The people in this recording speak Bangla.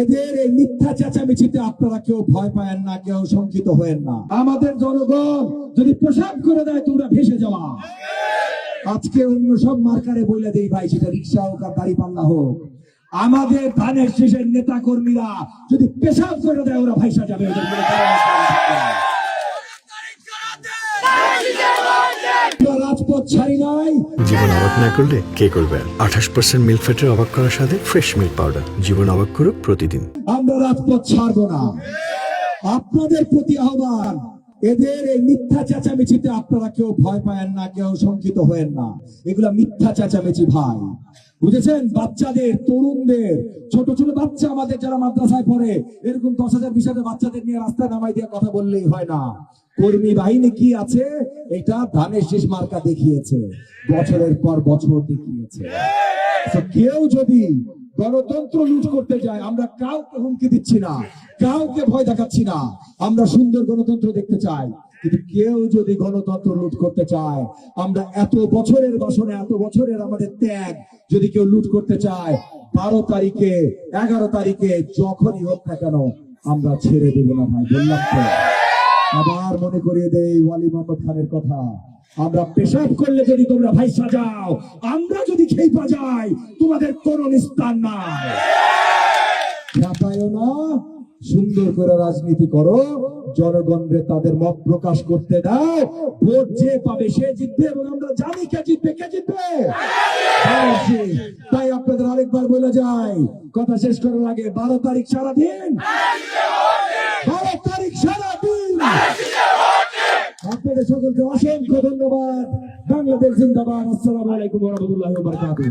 এদের এই মিথ্যা চেঁচামেচিতে আপনারা কেউ ভয় পায়েন না, কেউ শঙ্কিত হয়েন না। আমাদের জনগণ যদি প্রসাদ করে দেয়, তোমরা ভেসে যাওয়া আজকে অন্য সব মার্কারে বইলে দেই ভাই, সেটা রিক্সা হোক আর দাড়ি পাল্লা হোক। আমাদের ধানের শেষের নেতা কর্মীরা যদি পেশাব করে দেয়, ওরা ভাইসা যাবে। ওদের অবাক না করলে কে করবে আঠাশ পার্সেন্ট মিল্ক ফ্যাটের অবাক করার সাথে ফ্রেশ মিল্ক পাউডার জীবন অবাক করুক প্রতিদিন। আমরা রাজপথ ছাড়বো না। আপনাদের প্রতি আহ্বান, এদের এই মিথ্যা চেঁচামেচিতে আপনারা কেউ ভয় পায়েন না, কেউ শঙ্কিত হয়েন না। এগুলা মিথ্যা চেঁচামেচি ভাই। বুঝেছেন? বাচ্চাদের, তরুণদের, ছোট ছোট বাচ্চা আমাদের যারা মাদ্রাসায় পড়ে, এরকম দশ হাজার, বিশ হাজার বাচ্চাদের নিয়ে রাস্তায় নামাই দিয়ে কথা বললেই হয় না। কর্মী বাহিনী কি আছে? এটা ধানের শেষ মার্কা দেখিয়েছে। বছরের পর বছর দেখিয়েছে। কেউ যদি গণতন্ত্র লুট করতে যায়, আমরা কাউকে হুমকি দিচ্ছি না, কাউকে ভয় দেখাচ্ছি না, আমরা সুন্দর গণতন্ত্র দেখতে চাই। কিন্তু কেউ যদি গণতন্ত্র লুট করতে চায়, আমরা এত বছরের বাসনে, এত বছরের আমাদের ত্যাগ যদি কেউ লুট করতে চায়, বারো তারিখে, এগারো তারিখে যখনই হোক না কেন, আমরা ছেড়ে দেব না ভাই, বললাম আবার মনে করিয়ে দেই ওয়ালি মোহাম্মদ খানের কথা। আমরা পেশাব করলে যদি তোমরা ভাই সাজাও, আমরা যদি খেপা যাই তোমাদের কোন নিস্তার নাই। না সুন্দর করে রাজনীতি করো, জনগণরে তাদের মত প্রকাশ করতে দাও, ভোট যে পাবে সে জিতবে এবং আমরা জানি কে জিতবে কে জিতবে। তাই আপনাদের আরেকবার বলে যাই, কথা শেষ করার আগে বারো তারিখ সারাদিন। বারো তারিখ সারাদিন আপনাদের সকলকে অসংখ্য ধন্যবাদ। বাংলাদেশ জিন্দাবাদ। আসসালামু আলাইকুম রহমতুল্লাহ বারকাতুহ।